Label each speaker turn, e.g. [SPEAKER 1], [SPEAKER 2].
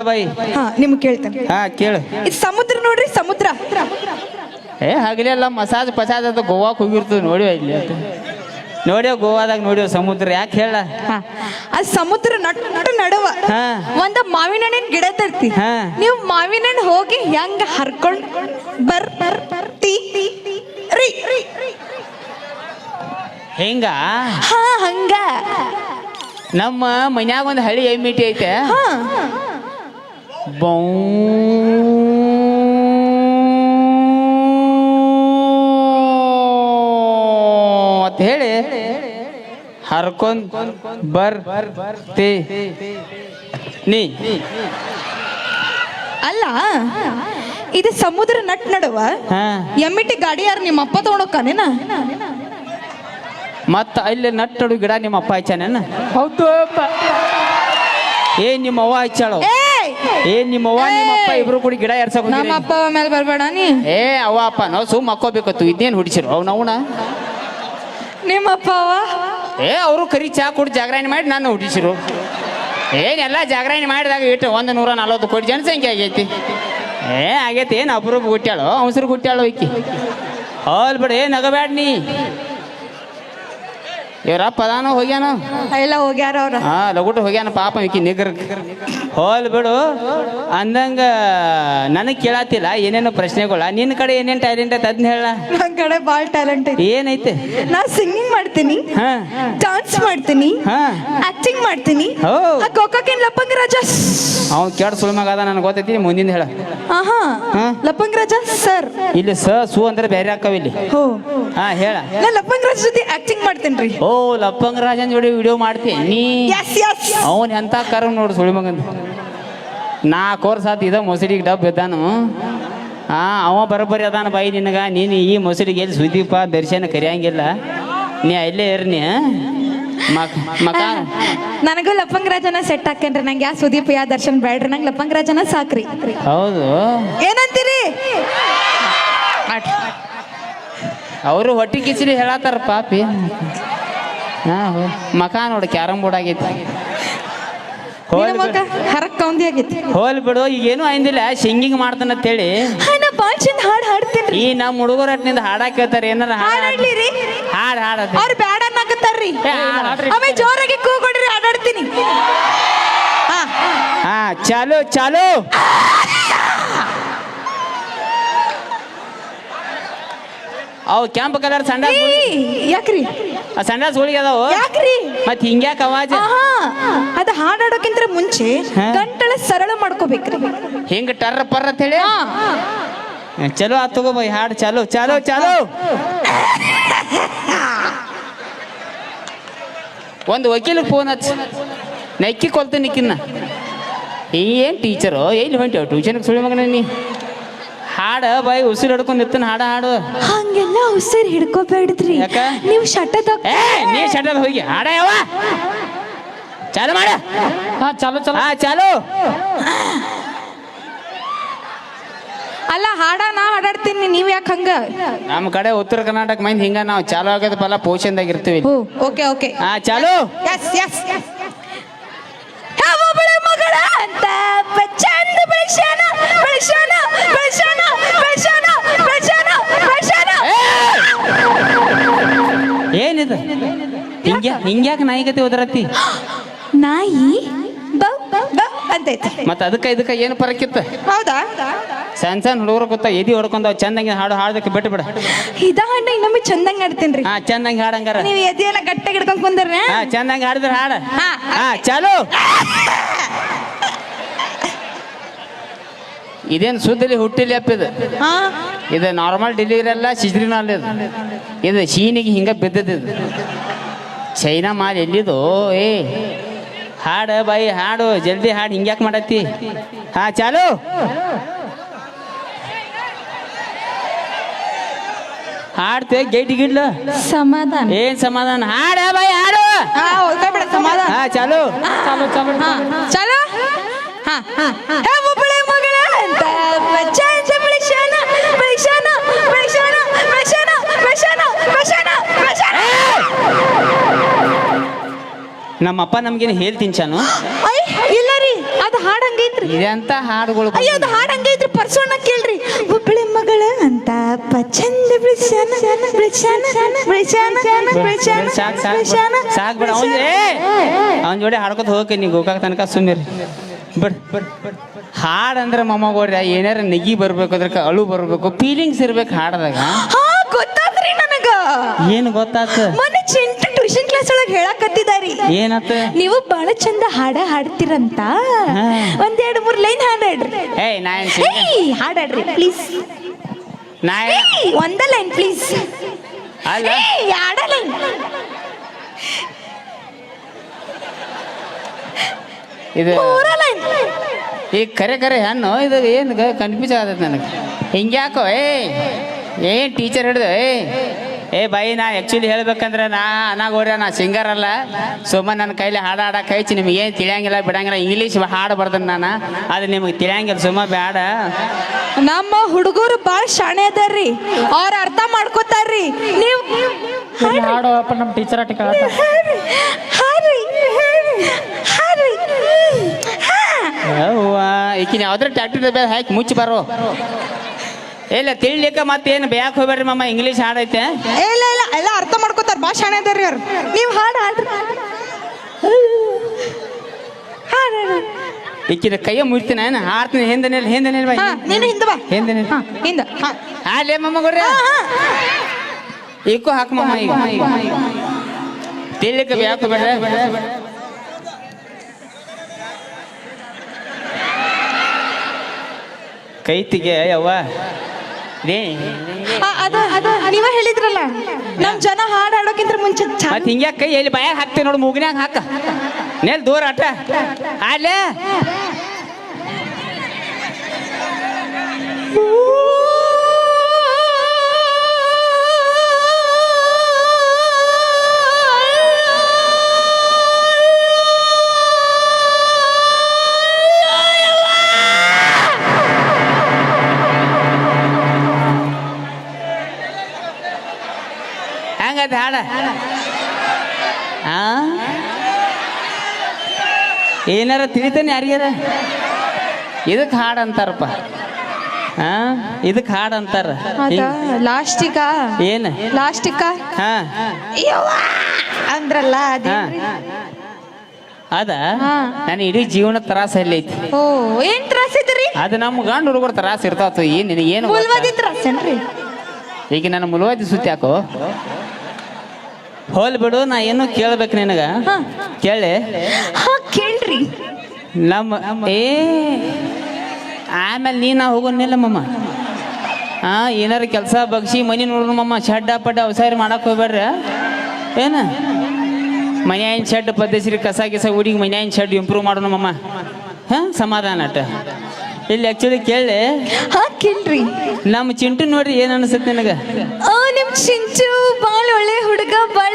[SPEAKER 1] ಬಾಯಿ.
[SPEAKER 2] ಹಾ ನಿಮ್ಗೆ ಕೇಳ್ತೇನೆ.
[SPEAKER 1] ಹಾ ಕೇಳು.
[SPEAKER 2] ಇದು ಸಮುದ್ರ ನೋಡ್ರಿ ಸಮುದ್ರ.
[SPEAKER 1] ಏ ಹಗಲೆಲ್ಲ ಮಸಾಜ್ ಪಸಾಜ್ ಅದು ಗೋವಾಕ್ ಹೋಗಿರ್ತದೆ ನೋಡಿ ಇಲ್ಲಿ ನೋಡ್ಯವ ಗೋವಾದಾಗ ನೋಡಿವ ಸಮುದ್ರ ಯಾಕೆ ಹೇಳ?
[SPEAKER 2] ಹಾ ಆ ಸಮುದ್ರ ನಟ್ಟು ನಡು ನಡುವ
[SPEAKER 1] ಹಾ.
[SPEAKER 2] ಒಂದ ಮಾವಿನ ಹಣ್ಣಿನ ಗಿಡ ತರ್ತಿ
[SPEAKER 1] ಹಾ.
[SPEAKER 2] ನೀವು ಮಾವಿನ ಹಣ್ಣು ಹೋಗಿ ಹೆಂಗ ಹರ್ಕೊಂಡ್ ಬರ್ ಬರ್ ರೀ
[SPEAKER 1] ಹೆಂಗ?
[SPEAKER 2] ಹಾ ಹಂಗ.
[SPEAKER 1] ನಮ್ಮ ಮನ್ಯಾಗ ಒಂದು ಹಳಿ ಎಮ್ಮಿಟಿ ಐತೆ.
[SPEAKER 2] ಹಾ.
[SPEAKER 1] ಬೌ ಅಂತ ಹೇಳಿ ಹರ್ಕೊಂಡ್ ಬರ್ ತಿ ನೀ.
[SPEAKER 2] ಅಲ್ಲ ಇದು ಸಮುದ್ರ ನಟ್ ನಡುವ
[SPEAKER 1] ಹಾ.
[SPEAKER 2] ಎಮ್ಮಿಟಿ ಗಾಡಿ ಯಾರು ನಿಮ್ಮ ಅಪ್ಪ ತಗೊಂಡೋಗ್ಕಾನೇನ
[SPEAKER 1] ಮತ್ತ ಅಲ್ಲಿ ನಟ್ಟಡು ಗಿಡ ನಿಮ್ಮ ಅಪ್ಪ ಹಚ್ಚಾನೇನ ಹೌದು ಏ ನಿಮ್ಮ ಅವ್ವ ಹಚ್ಚಾಳು ಏ ನಿಮ್ಮ ಅವ್ವ ನಿಮ್ಮ ಅಪ್ಪ ಇಬ್ರು ಕೂಡಿ ಗಿಡ ಎರ್ಸಕ್
[SPEAKER 2] ನಮ್ಮ ಅಪ್ಪ ಮೇಲೆ ಬರ್ಬೇಡ ನೀ.
[SPEAKER 1] ಏ ಅವ್ವ ಅಪ್ಪ ನಾವು ಸುಮ್ ಮಕ್ಕೋಬೇಕತ್ತು ಇದೇನ್ ಹುಡಿಸಿರು? ಅವ್ ನವಣ
[SPEAKER 2] ನಿಮ್ಮ ಅಪ್ಪ ಅವ
[SPEAKER 1] ಏ ಅವರು ಕರಿ ಚಾ ಕುಡಿ ಜಾಗರಣೆ ಮಾಡಿ ನಾನು ಹುಡಿಸಿರು. ಏನೆಲ್ಲ ಜಾಗರಣೆ ಮಾಡಿದಾಗ ಇಟ್ಟು ಒಂದು ನೂರ ನಲ್ವತ್ತು ಕೋಟಿ ಜನಸಂಖ್ಯೆ ಆಗೈತಿ. ಏ ಆಗೈತಿ ಏನು ಅಪರೂಪ ಹುಟ್ಟ್ಯಾಳು? ಅವಸರು ಹುಟ್ಟ್ಯಾಳು ಈಕಿ? ಹೋಲ್ ಬಿಡ ಏ ನಗಬೇಡ ನೀ. ಇವ್ರಪ್ಪ ಪದಾನು ಹೋಗ್ಯಾನ?
[SPEAKER 2] ಎಲ್ಲ ಹೋಗ್ಯಾರ ಅವ್ರ.
[SPEAKER 1] ಹಾ ಲಗುಟ ಹೋಗ್ಯಾನ ಪಾಪ ಈಕಿ ನಿಗರ್. ಹೋಲ್ ಬಿಡು. ಅಂದಂಗ ನನಗೆ ಕೇಳತ್ತಿಲ್ಲ ಏನೇನೋ ಪ್ರಶ್ನೆಗಳ. ನಿನ್ನ ಕಡೆ ಏನೇನು ಟ್ಯಾಲೆಂಟ್ ಐತೆ ಅದನ್ನ ಹೇಳ.
[SPEAKER 2] ನನ್ ಕಡೆ ಬಾಳ್ ಟ್ಯಾಲೆಂಟ್ ಐತಿ.
[SPEAKER 1] ಏನೈತೆ?
[SPEAKER 2] ನಾ ಸಿಂಗಿಂಗ್ ಮಾಡ್ತೀನಿ.
[SPEAKER 1] ಹಾ.
[SPEAKER 2] ಡಾನ್ಸ್ ಮಾಡ್ತೀನಿ.
[SPEAKER 1] ಹಾ.
[SPEAKER 2] ಆಕ್ಟಿಂಗ್ ಮಾಡ್ತೀನಿ.
[SPEAKER 1] ಓ.
[SPEAKER 2] ಆ ಗೋಕಾಕಿನ್ ಲಪಂಗ ರಾಜ.
[SPEAKER 1] ಅವ್ನು ಕೆಟ್ಟ ಸುಳ್ಮಗ ಅದ ನನಗೆ ಗೊತ್ತೈತಿ ಮುಂದಿನ ಹೇಳ.
[SPEAKER 2] ಆಹಾ.
[SPEAKER 1] ಹಾ?
[SPEAKER 2] ಲಪ್ಪಂಗ ರಾಜ ಸರ್.
[SPEAKER 1] ಇಲ್ಲಿ ಸ ಸು ಅಂದ್ರೆ ಬೇರೆ ಹಾಕವ ಇಲ್ಲಿ?
[SPEAKER 2] ಹೋ.
[SPEAKER 1] ಹಾ ಹೇಳ.
[SPEAKER 2] ನಾ ಲಪ್ಪಂಗ ರಾಜ್ ಜೊತೆ ಆಕ್ಟಿಂಗ್ ಮಾಡ್ತೇನ್ರಿ.
[SPEAKER 1] ಓ ಲಪ್ಪಂಗ ರಾಜನ್ ಜೋಡಿ ವಿಡಿಯೋ ಮಾಡ್ತಿ. ನೀ ಅವನ್ ಎಂತ ಕರ ನೋಡು ಸುಳಿ ಮಗನ್ ನಾಲ್ಕು ವರ್ಷ ಆತು ಇದ ಮೊಸರಿಗೆ ಡಬ್ ಇದ್ದಾನು. ಹಾ ಅವ ಬರೋಬ್ಬರಿ ಅದಾನ ಬಾಯಿ ನಿನಗ. ನೀನು ಈ ಮೊಸಡಿಗೆ ಎಲ್ಲಿ ಸುದೀಪ ದರ್ಶನ ಕರಿಯಂಗಿಲ್ಲ. ನೀ ಅಲ್ಲೇ ಇರ್ನಿ ನೀ ಮಕ
[SPEAKER 2] ನನಗೂ ಲಪಂಗ ರಾಜನ ಸೆಟ್ ಹಾಕೇನ್ರಿ. ನಂಗೆ ಯಾ ಸುದೀಪ್ ಯಾ ದರ್ಶನ್ ಬೇಡ್ರಿ. ನಂಗೆ ಲಪಂಗ ರಾಜನ ಸಾಕ್ರಿ.
[SPEAKER 1] ಹೌದು.
[SPEAKER 2] ಏನಂತೀರಿ?
[SPEAKER 1] ಅವರು ಹೊಟ್ಟಿ ಕಿಚಡಿ ಹೇಳತ್ತಾರ ಪಾಪಿ. ಹಾ ಹೋ. ಮಕ ನೋಡು ಕ್ಯಾರಮ್ ಬೋರ್ಡ್ ಆಗೈತಿ. ಹೋಲ್
[SPEAKER 2] ಹರಕ್ ಕೌಂದಿ ಆಗೈತಿ.
[SPEAKER 1] ಹೋಲ್ ಬಿಡು ಈಗ ಏನು ಆಯ್ದಿಲ್ಲ ಸಿಂಗಿಂಗ್ ಮಾಡ್ತಾನಂತೇಳಿ
[SPEAKER 2] ಹೇಳಿ. ನಾ ಬಾಳ್ ಚಂದ ಹಾಡ್ ರೀ
[SPEAKER 1] ಈ ನಮ್ಮ ಹುಡುಗರ ಹಟ್ನಿಂದ ಹಾಡಾ ಕೇಳ್ತಾರೆ ಏನಾರ
[SPEAKER 2] ಹಾಡ್ ಹಾಡ್ಲಿರಿ
[SPEAKER 1] ಹಾಡ್ ಹಾಡ
[SPEAKER 2] ಅವ್ರು ಬ್ಯಾಡ ಅನ್ನಕತ್ತಾರ್ರಿ. ಆಮೇಲೆ ಜೋರಾಗಿ ಕೂಗೊಡ್ರಿ ಹಾಡಾಡ್ತೀನಿ. ಹಾ.
[SPEAKER 1] ಹಾ ಚಾಲು ಚಾಲು. ಅವು ಕೆಂಪು ಕಲರ್
[SPEAKER 2] ಸಣ್ಣ ಯಾಕ್ರಿ?
[SPEAKER 1] ಆ ಸಂಡಾಸ್ ಹುಳಿಗೆ ಅದಾವು?
[SPEAKER 2] ಯಾಕ್ರಿ?
[SPEAKER 1] ಮತ್ ಹಿಂಗ್ಯಾಕ ಅವಾಜ್?
[SPEAKER 2] ಆಹಾ ಅದ ಹಾಡಾಡೋಕ್ಕಿಂತ ಮುಂಚೆ
[SPEAKER 1] ಹಾ?
[SPEAKER 2] ಗಂಟಲ ಸರಳ ಮಾಡ್ಕೋಬೇಕ್ರಿ.
[SPEAKER 1] ಹಿಂಗ ಟರ್ರ ಪರ್ರ ಅಂತ ಹೇಳಿ ಚಲೋ ಆತ್ ತಗೋ ಬೈ ಹಾಡು ಚಲೋ ಚಾಲು ಚಾಲೋ. ಒಂದು ವಕೀಲ ಫೋನ್ ಹಚ್ಚ. ನೆಕ್ಕಿ ಕೊಲ್ತ ನಿಕ್ಕಿನ್ನ ಏನ್ ಟೀಚರು ಎಲ್ಲಿ ಹೊಂಟ ಟ್ಯೂಷನ್ಗೆ ಸುಳಿ ಮಗನ ನೀ? ಹಾಡ ಬಾಯಿ ಉಸಿರು ಹಿಡ್ಕೊಂಡು ನಿತ್ತನ ಹಾಡ ಹಾಡು.
[SPEAKER 2] ಹಂಗೆಲ್ಲ ಉಸಿರು ಹಿಡ್ಕೋಬೇಡ್ರಿ.
[SPEAKER 1] ಯಾಕ?
[SPEAKER 2] ನೀವು ಶಟದ
[SPEAKER 1] ಏ ನೀ ಶಟದ ಹೋಗಿ ಹಾಡ ಯಾವ ಚಾಲು ಮಾಡ.
[SPEAKER 3] ಹಾ ಚಾಲು ಚಾಲು.
[SPEAKER 1] ಹಾ ಚಾಲು.
[SPEAKER 2] ಅಲ್ಲ ಹಾಡ ನಾ ಹಾಡಾಡ್ತೀನಿ ನೀವ್ ಯಾಕೆ ಹಂಗ?
[SPEAKER 1] ನಮ್ಮ ಕಡೆ ಉತ್ತರ ಕರ್ನಾಟಕ ಮಂದಿ ಹಿಂಗ ನಾವು ಚಾಲು ಆಗೋದು ಫಲ ಪೋಷನ್ದಾಗ ಇರ್ತೀವಿ
[SPEAKER 2] ಓಕೆ ಓಕೆ.
[SPEAKER 1] ಹಾ ಚಾಲು.
[SPEAKER 2] ಎಸ್ ಎಸ್ ಮಗಳ ಅಂತ ಚಂದ
[SPEAKER 1] ಏನಿದು? ಹಿಂಗ್ಯಾ ಹಿಂಗ್ಯಾಕೆ ನಾಯಿಗತಿ ಓದರತ್ತಿ
[SPEAKER 2] ನಾಯಿ? ಬೌ ಬೌ ಅಂತೈತಿ
[SPEAKER 1] ಮತ್ತ ಅದಕ್ಕ ಇದಕ್ಕ ಏನು ಪರಕ್ಕಿತ್ತ
[SPEAKER 2] ಹೌದಾ?
[SPEAKER 1] ಸಣ್ಣ ಸಣ್ಣ ಹುಡುಗರು ಗೊತ್ತಾ ಎದಿ ಹೊಡ್ಕೊಂಡ್ ಚಂದಂಗೆ ಹಾಡು ಹಾಡೋದಕ್ಕೆ ಬಿಟ್ಟು ಬಿಡ
[SPEAKER 2] ಇದ ಹಣ್ಣ ಇನ್ನೊಮ್ಮೆ ಚಂದಂಗ್ ಆಡ್ತೇನ್ರಿ
[SPEAKER 1] ಹಾ ಚಂದಂಗೆ ಹಾಡಂಗಾರ.
[SPEAKER 2] ನೀವು ಎದಿಯೆಲ್ಲ ಎಲ್ಲ ಗಟ್ಟಿಯಾಗಿ ಹಿಡ್ಕೊಂಡ್ ಕುಂದ್ರೆ
[SPEAKER 1] ಹಾ ಚಂದಂಗೆ ಹಾಡಿದ್ರೆ ಹಾಡ.
[SPEAKER 2] ಹಾ
[SPEAKER 1] ಚಾಲು. ಇದೇನು ಸುದ್ದಿಲಿ ಹುಟ್ಟಿಲಿ ಅಪ್ಪಿದು ಇದು. ನಾರ್ಮಲ್ ಡೆಲಿವರಿ ಅಲ್ಲ ಸಿಜ್ರಿನಲ್ ಇದು. ಇದು ಶೀನಿಗೆ ಹಿಂಗ ಬಿದ್ದದ್ದು ಚೈನಾ ಮಾಲ್ ಎಲ್ಲಿದು? ಏ ಹಾಡು ಬಾಯಿ ಹಾಡು ಜಲ್ದಿ ಹಾಡು ಹಿಂಗ್ಯಾಕೆ ಮಾಡತ್ತಿ? ಹಾ ಚಾಲು. ಹಾಡ್ತೆ ಗೇಟ್ ಗಿಡ್ಲ
[SPEAKER 2] ಸಮಾಧಾನ.
[SPEAKER 1] ಏನ್ ಸಮಾಧಾನ? ಹಾಡ ಬೈ ಹಾಡು.
[SPEAKER 2] ಸಮಾಧಾನ.
[SPEAKER 1] ಹಾ ಚಾಲು.
[SPEAKER 3] ಚಾಲು ಚಾಲು.
[SPEAKER 2] ಹಾ ಚಲೋ. ಹಾ ಹಾ ಹೇ ಒಬ್ಬಳೆ ಮಗಳ ಅಂತ ಚಂದ ಬೆಳೆಸ್ಯಾನ ಬೆಳೆಸ್ಯಾನ ಬೆಳೆಸ್ಯಾನ ಬೆಳೆಸ್ಯಾನ ಬೆಳೆಸ್ಯಾನ ಬೆಳೆಸ್ಯಾನ ಬೆಳೆಸ್ಯಾನ
[SPEAKER 1] ನಮ್ಮಪ್ಪ ನಮ್ಗೇನು ಹೇಳ್ತೀನಿ ಚಾನು.
[SPEAKER 2] ಐ ಇಲ್ಲ ರೀ ಅದು ಹಾಡು ಹಂಗೈತ್ರಿ
[SPEAKER 1] ಇದೆಂತ ಹಾಡುಗಳು
[SPEAKER 2] ಅಯ್ಯೋ ಅದು ಹಾಡು ಹಂಗೆ ಇದ್ರೆ ಪರ್ಸೋಣ ಕೇಳ್ರಿ. ಒಬ್ಬಳೆ ಮಗಳ ಅಂತ ಪಚಂದ ಬಿಳಿಸ್ಯಾನ ಬಿಳಿಸ್ಯಾನ ಬಿಳಿಸ್ಯಾನ ಬಿಳಿಸ್ಯಾನ
[SPEAKER 1] ಸಾಕ್ ಸಾಕ್
[SPEAKER 2] ಬಿಳಿಸ್ಯಾನ
[SPEAKER 1] ಸಾಕ್ ಬಿಡ. ಅವನ್ ಏ ಅವನ ಜೋಡಿ ಹಾಡ್ಕೊತ ಹೋಗಿ ನೀ ಗೋಕಾಕ್ ತನಕ ಸುಮ್ಮಿರಿ ಬಿಡ್ ಹಾಡ್ ಅಂದ್ರೆ ಮೊಮ್ಮಗೋಡ್ರಿ ಏನಾರ ನೆಗಿ ಬರ್ಬೇಕು ಅದ್ರಕ್ಕೆ ಅಳು ಬರ್ಬೇಕು ಫೀಲಿಂಗ್ಸ್ ಇರ್ಬೇಕು ಹಾಡದಾಗ.
[SPEAKER 2] ಹಾ ಗೊತ್ತಾತ್ರಿ ನನಗ.
[SPEAKER 1] ಏನು ಗೊತ್ತಾತ?
[SPEAKER 2] ಕ್ಲಾಸ್ ಒಳಗೆ ಹೇಳಕತ್ತಿದಾರಿ.
[SPEAKER 1] ಏನತ್ತ?
[SPEAKER 2] ನೀವು ಬಹಳ ಚಂದ ಹಾಡ ಹಾಡ್ತಿರಂತ.
[SPEAKER 1] ಒಂದ್
[SPEAKER 2] ಒಂದೆರಡು ಮೂರ್ ಲೈನ್ ಹಾಡಾಡ್ರಿ.
[SPEAKER 1] ಏಯ್ ನಾ ಏನ್ ಸಿಂಗ?
[SPEAKER 2] ಏಯ್ ಹಾಡಾಡ್ರಿ ಪ್ಲೀಸ್
[SPEAKER 1] ನಾ ಏನ್-
[SPEAKER 2] ಒಂದ ಲೈನ್ ಪ್ಲೀಸ್
[SPEAKER 1] ಅಲ್ಲ.
[SPEAKER 2] ಯಾಡ ಲೈನ್.
[SPEAKER 1] ಇದು
[SPEAKER 2] ಮೂರ ಲೈನ್.
[SPEAKER 1] ಈಗ ಕರೆ ಕರೆ ಹೆಣ್ಣು ಇದು ಏನು ಕನ್ಫ್ಯೂಸ್ ಆಗತ್ತೆ ನನಗೆ. ಹಿಂಗ್ಯಾಕೋ ಏ ಏನ್ ಟೀಚರ್ ಹಿಡ್ದು ಏ ಏ ಬೈ ನಾ ಆ್ಯಕ್ಚುಲಿ ಹೇಳ್ಬೇಕಂದ್ರೆ ನಾ ಅನಾಗೋರ್ಯ ನಾ ಸಿಂಗರ್ ಅಲ್ಲ. ಸುಮ್ಮ ನನ್ನ ಕೈಲಿ ಹಾಡು ಹಾಡಕ್ಕೆ ಕೈಚಿ ನಿಮ್ಗೆ ಏನು ತಿಳಿಯಂಗಿಲ್ಲ ಬಿಡಂಗಿಲ್ಲ. ಇಂಗ್ಲೀಷ್ ಹಾಡು ಬರ್ದನ್ ನಾನು. ಅದು ನಿಮಗೆ ತಿಳಿಯಂಗಿಲ್ಲ ಸುಮ್ಮ ಬೇಡ
[SPEAKER 2] ನಮ್ಮ ಹುಡುಗರು ಭಾಳ ಶಾಣೆ ಅದಾರ್ರಿ. ಅವ್ರು ಅರ್ಥ ಮಾಡ್ಕೋತಾರ್ರಿ. ನೀವು
[SPEAKER 3] ಹಾಡು ನಮ್ಮ ಟೀಚರ್
[SPEAKER 1] ಈಕಿನ ಯಾವ್ದ್ರ ಟ್ಯಾಕ್ಟರ್ ಬೇರೆ ಹಾಕಿ ಮುಚ್ಚಿ ಬರೋ. ಇಲ್ಲ ಮತ್ತೆ ಮತ್ತೇನು ಬ್ಯಾಕ್ ಹೋಗ್ಬೇಡ್ರಿ ಮಮ್ಮ ಇಂಗ್ಲೀಷ್ ಹಾಡೈತೆ
[SPEAKER 2] ಏ, ಇಲ್ಲ ಇಲ್ಲ ಎಲ್ಲ ಅರ್ಥ ಮಾಡ್ಕೋತಾರ ಭಾಳ ಶಾಣೆ ಅದಾರ್ರಿ ಅವ್ರು. ನೀವು ಹಾಡು ಹಾಡ್ರಿ. ಇಕ್ಕಿದ ಹಾಡ್.
[SPEAKER 1] ಈಕಿನ ಕೈಯ ಮುಚ್ತೀನಿ ಏನು? ಹಾಡ್ತೀನಿ ಹಿಂದೆ ನಿಲ್ ಹಿಂದೆ ನಿಲ್ ಬಾ
[SPEAKER 2] ಹಾ ನೀನು ಹಿಂದೆ ಬಾ.
[SPEAKER 1] ಹಿಂದೆ ನಿಲ್.
[SPEAKER 2] ಹಾ ಹಿಂದ ಹಾ.
[SPEAKER 1] ಹಾಲೇ ಮಮ್ಮ ಗುರ್ರೆ. ಈಕು ಹಾಕ ಮಮ್ಮ ಈಗ. ತಿಳ್ಲಿಕ್ಕೆ ಬ್ಯಾಕ್ ಬೇಡ್ರಿ ಕೈತಿಗೆ ಯವ್ವ.
[SPEAKER 2] ಆ, ಅದ ಅದ ನೀವ ಹೇಳಿದ್ರಲ್ಲ ನಮ್ ಜನ ಹಾಡ್ ಹಾಡೋಕ್ಕಿಂತ ಮುಂಚೆ ಚಂದ
[SPEAKER 1] ಮತ್ತೆ ಹಿಂಗ್ಯಾ ಕೈ ಎಲ್ಲಿ ಬಾಯಾಗ ಹಾಕ್ತೆ ನೋಡು ಮೂಗಿನ್ಯಾಗ ಹಾಕ. ನೆಲ್ ದೂರ ಅಟ ಹಾಡ್ಲೇ ಹೆಂಗದ ಹಾಡ. ಆ? ಏನಾರ ತಿಳಿತಾನೆ ಯಾರಿಗಾರ? ಇದಕ್ಕೆ ಹಾಡು ಅಂತಾರಪ್ಪ. ಹಾ ಇದಕ್ಕೆ ಹಾಡು ಅಂತಾರ.
[SPEAKER 2] ಲಾಸ್ಟಿಕ?
[SPEAKER 1] ಏನು?
[SPEAKER 2] ಲಾಸ್ಟಿಕ?
[SPEAKER 1] ಹಾ.
[SPEAKER 2] ಅಂದ್ರಲ್ಲ ಅದೇ
[SPEAKER 1] ನಾನು ಇಡೀ ಜೀವನ ತ್ರಾಸ ಐತಿ?
[SPEAKER 2] ಓ ಏನ್ ತ್ರಾಸ ಇದ್ರಿ
[SPEAKER 1] ಅದು ನಮ್ಮ ಗಂಡು ಹುಡುಗರು ತ್ರಾಸ ಇರ್ತಾವ ಏನ್ ಏನು ಈಗ ನನ್ನ ಮುಲುವಾದಿ ಸುತ್ತಿ ಹೋಲ್ ಬಿಡು ನಾ ಏನು ಕೇಳ್ಬೇಕು ನಿನಗ. ಕೇಳಿ.
[SPEAKER 2] ಹಾ ಕೇಳ್ರಿ.
[SPEAKER 1] ನಮ್ಮ ಏ ಆಮೇಲೆ ನೀ ನಾ ಹೋಗೋನಿಲ್ಲ ಮಮ್ಮ ಹಾ ಏನಾರ ಕೆಲಸ ಬಗ್ಸಿ ಮನಿ ನೋಡೋಣ ಮಮ್ಮ ಶಡ್ಡ ಪಡ್ಡ ಅವಸಾರಿ ಮಾಡಕ್ ಹೋಗ್ಬೇಡ್ರಿ. ಏನ? ಮನ್ಯಾಗಿನ ಶೆಡ್ ಪದ್ಧತಿ ಕಸ ಗಿಸ ಹುಡುಗಿ ಮನ್ಯಾಯಿನ ಶೆಡ್ ಇಂಪ್ರೂವ್ ಮಾಡೋಣ ಮಮ್ಮ ಹಾ ಸಮಾಧಾನ ಅಟ ಇಲ್ಲಿ ಆಕ್ಚುಲಿ ಕೇಳಿ.
[SPEAKER 2] ಹಾ ಕೇಳ್ರಿ.
[SPEAKER 1] ನಮ್ಮ ಚಿಂಟು ನೋಡ್ರಿ ಏನ್ ಅನ್ಸುತ್ತೆ ನಿನಗೆ?
[SPEAKER 2] ಆ ನಿಮ್ ಚಿಂಚು ಬಾಳ ಒಳ್ಳೆ ಹುಡುಗ ಬಾಳ